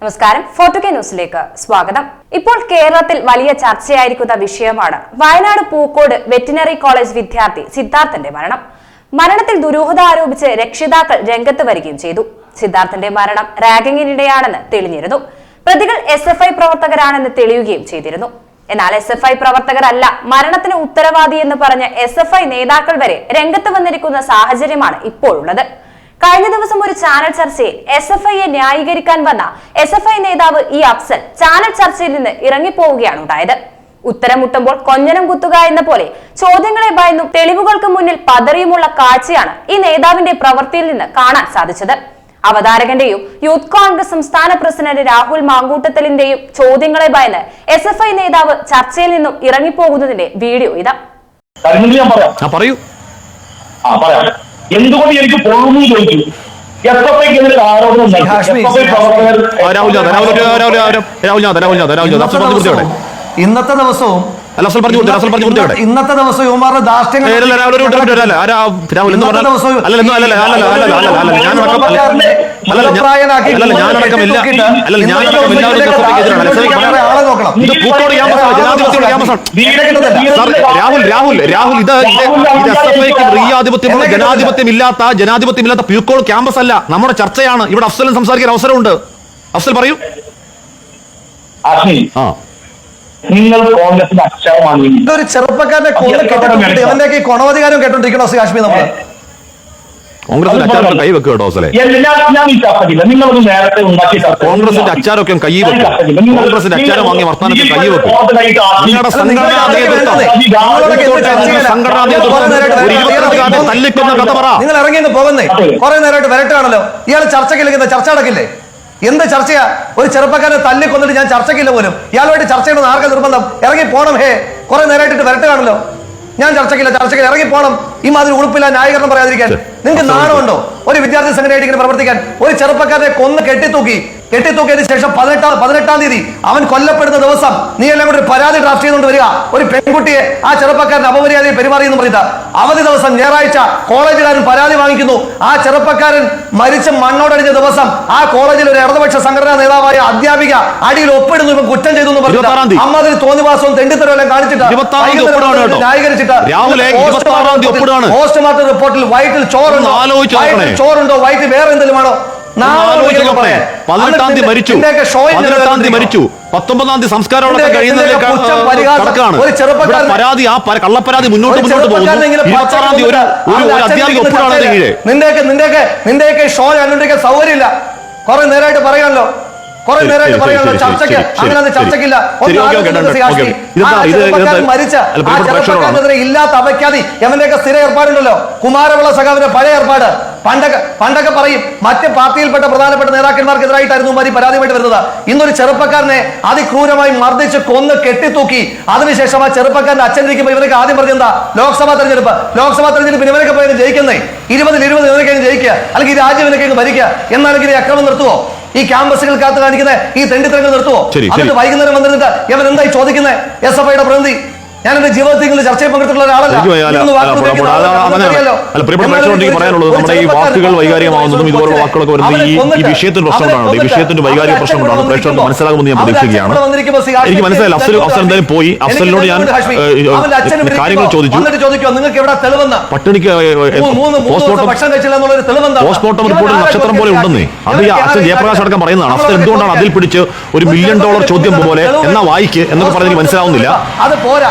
നമസ്കാരം. ഫോർട്ടു കെ ന്യൂസിലേക്ക് സ്വാഗതം. ഇപ്പോൾ കേരളത്തിൽ വലിയ ചർച്ചയായിരിക്കുന്ന വിഷയമാണ് വയനാട് പൂക്കോട് വെറ്റിനറി കോളേജ് വിദ്യാർത്ഥി സിദ്ധാർത്ഥന്റെ മരണം. മരണത്തിൽ ദുരൂഹത ആരോപിച്ച് രക്ഷിതാക്കൾ രംഗത്ത് വരികയും ചെയ്തു. സിദ്ധാർത്ഥന്റെ മരണം റാഗിങ്ങിനിടെയാണെന്ന് തെളിഞ്ഞിരുന്നു. പ്രതികൾ എസ് എഫ് ഐ പ്രവർത്തകരാണെന്ന് തെളിയുകയും ചെയ്തിരുന്നു. എന്നാൽ എസ് എഫ് ഐ പ്രവർത്തകരല്ല മരണത്തിന് ഉത്തരവാദി എന്ന് പറഞ്ഞ എസ് എഫ് ഐ നേതാക്കൾ വരെ രംഗത്ത് വന്നിരിക്കുന്ന സാഹചര്യമാണ് ഇപ്പോഴുള്ളത്. കഴിഞ്ഞ ദിവസം ഒരു ചാനൽ ചർച്ചയിൽ എസ് എഫ് ഐയെ ന്യായീകരിക്കാൻ വന്ന എസ് എഫ് ഐ നേതാവ് ഇ അഫ്സൽ ചാനൽ ചർച്ചയിൽ നിന്ന് ഇറങ്ങിപ്പോവുകയാണ് ഉണ്ടായത്. ഉത്തരം മുട്ടുമ്പോൾ കൊഞ്ഞനം കുത്തുക എന്ന പോലെ ചോദ്യങ്ങളെ ഭയന്നും തെളിവുകൾക്ക് മുന്നിൽ പതറിയുമുള്ള കാഴ്ചയാണ് ഈ നേതാവിന്റെ പ്രവൃത്തിയിൽ നിന്ന് കാണാൻ സാധിച്ചത്. അവതാരകന്റെയും യൂത്ത് കോൺഗ്രസ് സംസ്ഥാന പ്രസിഡന്റ് രാഹുൽ മാങ്കൂട്ടത്തലിന്റെയും ചോദ്യങ്ങളെ ഭയന്ന് എസ് എഫ് ഐ നേതാവ് ചർച്ചയിൽ നിന്നും ഇറങ്ങിപ്പോകുന്നതിന്റെ വീഡിയോ ഇതാ. പറയൂ. ആ പറയാം. എന്തുകൊണ്ട് എനിക്ക് പോകുന്നു ചോദിച്ചു? ഇന്നത്തെ ദിവസവും ഇന്നത്തെ ദിവസം യുവമാരുടെ ഇത് പൂക്കോട് ക്യാമ്പസാണ് ജനാധിപത്യയുടെ ക്യാമ്പസാണ് സാർ രാഹുൽ രാഹുൽ രാഹുൽ ഇത് ഇത് ഇത് എസ് എഫ് ഐക്ക് സ്ത്രീയാധിപത്യമുള്ള ജനാധിപത്യം ഇല്ലാത്ത ജനാധിപത്യം ഇല്ലാത്ത പ്യൂക്കോൾ ക്യാമ്പസ് അല്ല. നമ്മുടെ ചർച്ചയാണ്. ഇവിടെ അഫ്സലും സംസാരിക്കാൻ അവസരമുണ്ട്. അഫ്സൽ പറയൂ. ആ. നിങ്ങൾ കോൺഗ്രസിന്റെ അക്ഷരം വാങ്ങി ഇതൊരു ചെറുപ്പക്കാരനെ കൊണ്ടു കേട്ടോ ഇവന്റെയൊക്കെ ഈ കൊണവധികാരം കേട്ടോണ്ടിരിക്കണോ ശ്രീ കാശ്മീർ നമ്മൾ? ഈ ചർച്ചയില്ല കൈ നേരത്തെ ഉണ്ടാക്കി ചർച്ച കോൺഗ്രസിന്റെ അച്ചാരൊക്കെ കൈ വെക്കും. കോൺഗ്രസിന്റെ അച്ചാരം വാങ്ങി വർത്തമാനത്തിൽ കൈ വെക്കും. നിങ്ങളുടെ സംഘടനാ നേതൃത്വം സംഘടനാ നേതൃത്വം കഥ പറ. നിങ്ങൾ ഇറങ്ങി അങ്ങ് പോകുന്നേ കുറെ നേരമായിട്ട് വരട്ടാണല്ലോ. ഇയാൾ ചർച്ചയ്ക്കില്ലെങ്കിൽ ചർച്ച നടക്കില്ലേ? എന്ത് ചർച്ചയാ? ഒരു ചെറുപ്പക്കാരനെ തല്ലി കൊന്നിട്ട് ഞാൻ ചർച്ചയ്ക്കില്ല പോലും. ഇയാളുമായിട്ട് ചർച്ച ചെയ്യണമെന്ന് ആർക്കും നിർബന്ധം? ഇറങ്ങി പോണം ഹേ. കുറെ നേരമായിട്ട് വരട്ടുകയാണല്ലോ ഞാൻ ചർച്ചയ്ക്കില്ല ചർച്ചയ്ക്ക് ഇറങ്ങി ഈ മാതിരി ഉളുപ്പില്ല ന്യായീകരണം പറയാതിരിക്കാൻ. നിങ്ങൾക്ക് നാണമുണ്ടോ? ഒരു വിദ്യാർത്ഥി സംഘടനയായിട്ട് ഇങ്ങനെ പ്രവർത്തിക്കാൻ. ഒരു ചെറുപ്പക്കാരനെ കൊന്ന് കെട്ടിത്തൂക്കി. കെട്ടിത്തൂക്കിയതിനു ശേഷം പതിനെട്ടാം പതിനെട്ടാം തീയതി അവൻ കൊല്ലപ്പെടുന്ന ദിവസം നീ എല്ലാം കൂടി ഒരു പരാതി ഡ്രാഫ്റ്റ് ചെയ്തുകൊണ്ട് വരിക ഒരു പെൺകുട്ടിയെ ആ ചെറുപ്പക്കാരൻ അപമര്യാദയെ പെരുമാറിയെന്ന് പറഞ്ഞിട്ട് അവധി ദിവസം ഞായറാഴ്ച കോളേജുകാരൻ പരാതി വാങ്ങിക്കുന്നു ആ ചെറുപ്പക്കാരൻ മരിച്ച മണ്ണോടടിഞ്ഞ ദിവസം ആ കോളേജിൽ ഒരു ഇടതുപക്ഷ സംഘടനാ നേതാവായ അധ്യാപിക അടിയിൽ ഒപ്പിടുന്നു ഇവൻ കുറ്റം ചെയ്തു എന്ന് തീയതി. അമ്മാതിരി തോന്നിവാസവും തെണ്ടിത്തരവും എല്ലാം കാണിച്ചിട്ട്. ന്യായീകരിച്ചിട്ട്. പോസ്റ്റ്മോർട്ടം റിപ്പോർട്ടിൽ വയറ്റിൽ ചോറുണ്ടോ. ചോറുണ്ടോ വയറ്റിൽ വേറെ എന്തെങ്കിലും ആണോ പതിനെട്ടാം തീയതി മരിച്ചു. മരിച്ചു. പരാതി ആ കള്ളപ്പരാതി മുന്നോട്ട് മുന്നോട്ട് പോകുന്നു. ഒരു ഒരു ഷോ അങ്ങനെ ആ ഇല്ലാത്ത അവയ്ക്കാതി എവന്റെയൊക്കെ സ്ഥിര ഏർപ്പാടുണ്ടല്ലോ. കുമാരവിള സഖാവിന്റെ പഴയ ഏർപ്പാട്. പണ്ടൊക്കെ പണ്ടൊക്കെ പറയും മറ്റ് പാർട്ടിയിൽപ്പെട്ട പ്രധാനപ്പെട്ട നേതാക്കന്മാർക്കെതിരായിട്ടായിരുന്നു മതി പരാതിയുമായിട്ട് വരുന്നത്. ഇന്നൊരു ചെറുപ്പക്കാരനെ അതിക്രൂരമായി മർദ്ദിച്ച് കൊന്ന് കെട്ടിത്തൂക്കി അതിനുശേഷം ആ ചെറുപ്പക്കാരന്റെ അച്ഛൻ ഇരിക്കുമ്പോൾ ഇവരൊക്കെ ആദ്യം പറഞ്ഞ എന്താ? ലോക്സഭാ തെരഞ്ഞെടുപ്പ്. ലോക്സഭാ തെരഞ്ഞെടുപ്പ് ഇവരൊക്കെ പോയി ജയിക്കുന്നേ? ഇരുപതിൽ ഇരുപത് ഇവരൊക്കെ ജയിക്കുക. അല്ലെങ്കിൽ ഈ രാജ്യം ഇവരൊക്കെ ഭരിക്കുക. എന്നാണെങ്കിൽ ഈ അക്രമം നിർത്തുവോ? ഈ ക്യാമ്പസുകൾക്കകത്ത് കാണിക്കുന്ന ഈ തെണ്ടിത്തരങ്ങൾ നിർത്തുവോ. എന്നിട്ട് വൈകുന്നേരം വന്നിരുന്നിട്ട് ഇവൻ എന്തായി ചോദിക്കുന്നത് എസ് എഫ് ഐയുടെ പ്രതിനിധി. ഞാൻ എന്റെ ജീവിതത്തിൽ നിങ്ങൾ ചർച്ചയിൽ പങ്കെടുത്തിട്ടുള്ള ഒരാളല്ലോ. ഈ വാക്കുകൾ വൈകാരികമാവുന്നതും ഇതുപോലുള്ള വാക്കുകളൊക്കെ ഈ വിഷയത്തിന്റെ ഈ വിഷയത്തിന്റെ വൈകാരിക മനസ്സിലാകുമെന്ന് ഞാൻ പ്രതീക്ഷിക്കുകയാണ്. എനിക്ക് മനസ്സിലായി. പോയി. അഫ്സലിനോട് ഞാൻ കാര്യങ്ങൾ ചോദിച്ചു. പട്ടിണിക്ക് പോസ്റ്റ്മോർട്ടം റിപ്പോർട്ടിൽ നക്ഷത്രം പോലെ ഉണ്ടെന്നേ. അത് അഫ്സൽ ജയപ്രകാശ് അടക്കം പറയുന്നതാണ്. അഫ്സൽ എന്തുകൊണ്ടാണ് അതിൽ പിടിച്ച് ഒരു മില്യൺ ഡോളർ ചോദ്യം പോലെ എന്നാ വായിക്ക് എന്നൊക്കെ പറഞ്ഞെനിക്ക് മനസ്സിലാവുന്നില്ല അത് പോരാ